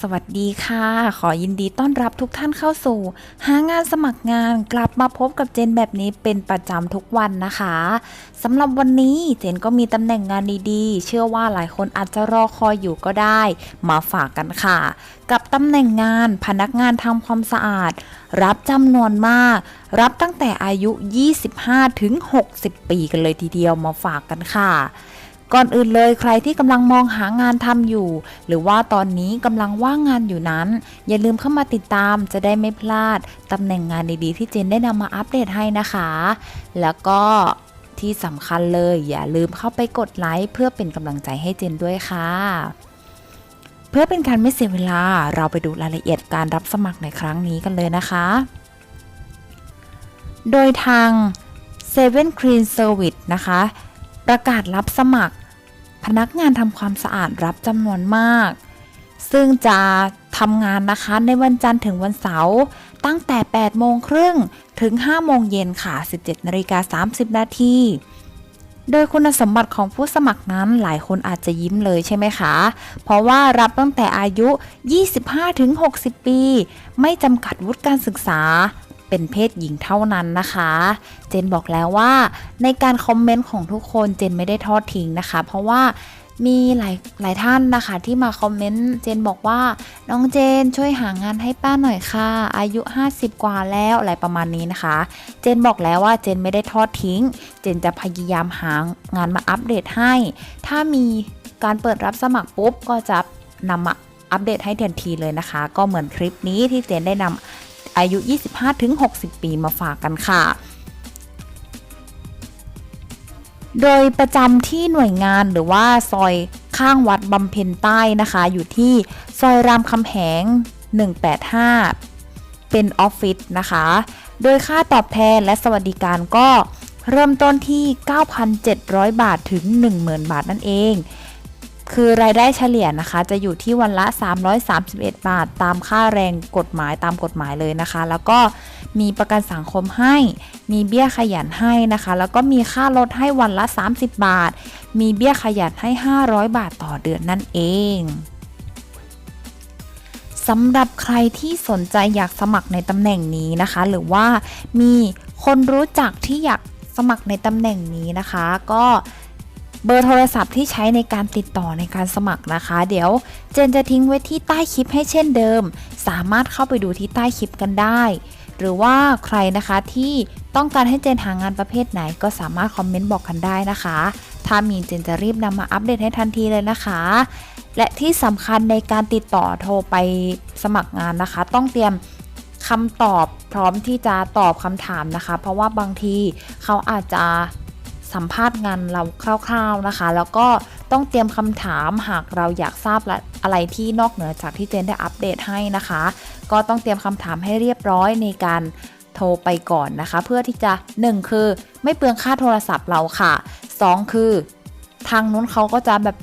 สวัสดีค่ะ ขอยินดีต้อนรับทุกท่านเข้าสู่ หางานสมัครงานกลับมาพบกับเจนแบบนี้เป็นประจำทุกวันนะคะสำหรับวันนี้เจนก็มีตำแหน่งงานดีๆ เชื่อว่าหลายคนอาจจะรอคอยอยู่ก็ได้ มาฝากกันค่ะ กับตำแหน่งงานพนักงานทำความสะอาด รับจำนวนมาก รับตั้งแต่อายุ 25ถึง60 ปีกันเลยทีเดียวมาฝากกันค่ะ ก่อนอื่นเลยใครที่กำลังมองหางานทำอยู่ หรือว่าตอนนี้กำลังว่างงานอยู่นั้น อย่าลืมเข้ามาติดตามจะได้ไม่พลาดตำแหน่งงานดีๆที่เจนได้นำมาอัปเดตให้นะคะ แล้วก็ที่สำคัญเลย อย่าลืมเข้าไปกดไลค์เพื่อเป็นกำลังใจให้เจนด้วยค่ะ เพื่อเป็นการไม่เสียเวลาเราไปดูรายละเอียดการรับสมัครในครั้งนี้กันเลยนะคะ โดยทาง Seven Clean Service นะคะ ประกาศรับสมัคร พนักงานทำความสะอาดรับจำนวนมาก ซึ่งจะทำงานนะคะในวันจันทร์ถึงวันเสาร์ตั้งแต่ 8 โมงครึ่งถึง 5 โมงเย็นค่ะ 17นาฬิกา30 นาทีโดยคุณสมบัติของผู้สมัครนั้นหลายคนอาจจะยิ้มเลยใช่ไหมคะ เพราะว่ารับตั้งแต่อายุ 25-60 ปี ไม่จำกัดวุฒิการศึกษา เป็นเพศหญิงเท่านั้นนะคะ เจนบอกแล้วว่าในการคอมเมนต์ของทุกคนเจนไม่ได้ทอดทิ้งนะคะ เพราะว่ามีหลายหลายท่านนะคะ ที่มาคอมเมนต์เจนบอกว่า น้องเจนช่วยหางานให้ป้าหน่อยค่ะ อายุ 50 กว่าแล้วอะไรประมาณนี้นะคะ เจนบอกแล้วว่าเจนไม่ได้ทอดทิ้ง เจนจะพยายามหางานมาอัปเดตให้ ถ้ามีการเปิดรับสมัครปุ๊บก็จะนำมาอัปเดตให้ทันทีเลยนะคะ ก็เหมือนคลิปนี้ที่เจนได้นำ อายุ 25-60 ปีมาฝากกันค่ะโดยประจำที่หน่วยงานหรือว่าซอยข้างวัดบำเพ็ญใต้นะคะ อยู่ที่ซอยรามคำแหง 185 เป็นออฟฟิศนะคะ โดยค่าตอบแทนและสวัสดิการก็เริ่มต้นที่ 9,700 บาทถึง 10,000 บาทนั่นเอง คือรายได้เฉลี่ยนะคะ จะอยู่ที่วันละ 331 บาท ตามค่าแรงกฎหมายตามกฎหมายเลยนะคะ แล้วก็มีประกันสังคมให้ มีเบี้ยขยันให้นะคะ แล้วก็มีค่ารถให้วันละ 30 บาท มีเบี้ยขยันให้ 500 บาทต่อเดือนนั่นเองสำหรับใครที่สนใจอยากสมัครในตำแหน่งนี้นะคะ หรือว่ามีคนรู้จักที่อยากสมัครในตำแหน่งนี้นะคะ ก็ เบอร์โทรศัพท์ที่ใช้ในการติดต่อในการสมัครนะคะ เดี๋ยวเจนจะทิ้งไว้ที่ใต้คลิปให้เช่นเดิม สามารถเข้าไปดูที่ใต้คลิปกันได้ หรือว่าใครนะคะที่ต้องการให้เจนหางานประเภทไหน ก็สามารถคอมเมนต์บอกกันได้นะคะ ถ้ามีเจนจะรีบนำมาอัปเดตให้ทันทีเลยนะคะ และที่สำคัญในการติดต่อโทรไปสมัครงานนะคะ ต้องเตรียมคำตอบพร้อมที่จะตอบคำถามนะคะ เพราะว่าบางทีเขาอาจจะ สัมภาษณ์งานเราคร่าวๆนะคะ แล้วก็ต้องเตรียมคำถามหากเราอยากทราบอะไรที่นอกเหนือจากที่เจนได้อัปเดตให้นะคะ ก็ต้องเตรียมคำถามให้เรียบร้อยในการโทรไปก่อนนะคะ เพื่อที่จะ 1 คือไม่เปลืองค่าโทรศัพท์เราค่ะ 2 คือ ทางนู้นเขาก็จะแบบ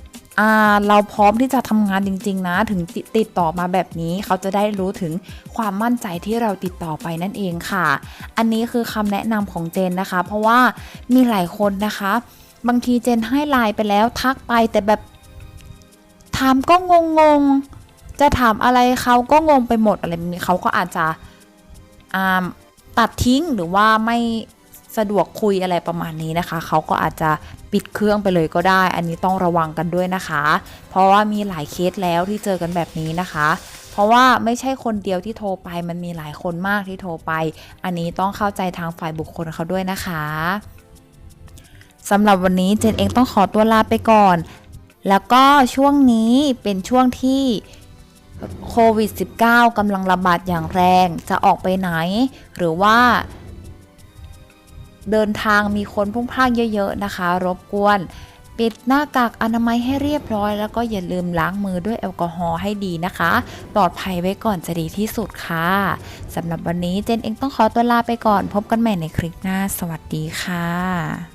เราพร้อมที่จะทำงานจริง ๆ นะ ถึงติติดต่อมาแบบนี้เขาจะได้รู้ถึงความมั่นใจที่เราติดต่อไปนั่นเองค่ะ อันนี้คือคำแนะนำของเจนนะคะ เพราะว่ามีหลายคนนะคะ บางทีเจนให้ไลน์ไปแล้วทักไปแต่แบบถามก็งงๆจะถามอะไรเขาก็งงไปหมดอะไรแบบนี้เขาก็อาจจะตัดทิ้งหรือว่าไม่ สะดวกคุยอะไรประมาณนี้นะคะ เขาก็อาจจะปิดเครื่องไปเลยก็ได้ อันนี้ต้องระวังกันด้วยนะคะ เพราะว่ามีหลายเคสแล้วที่เจอกันแบบนี้นะคะ เพราะว่าไม่ใช่คนเดียวที่โทรไป มันมีหลายคนมากที่โทรไป อันนี้ต้องเข้าใจทางฝ่ายบุคคลเขาด้วยนะคะสำหรับวันนี้เจนเองต้องขอตัวลาไปก่อน แล้วก็ช่วงนี้เป็นช่วงที่โควิด -19 กำลังระบาดอย่างแรง จะออกไปไหน หรือว่า เดินทางมีคนพุ่งพล่านเยอะๆนะคะ รบกวน ปิดหน้ากากอนามัยให้เรียบร้อย แล้วก็อย่าลืมล้างมือด้วยแอลกอฮอล์ให้ดีนะคะ ปลอดภัยไว้ก่อนจะดีที่สุดค่ะสำหรับวันนี้เจนเองต้องขอตัวลาไปก่อน พบกันใหม่ในคลิปหน้า สวัสดีค่ะ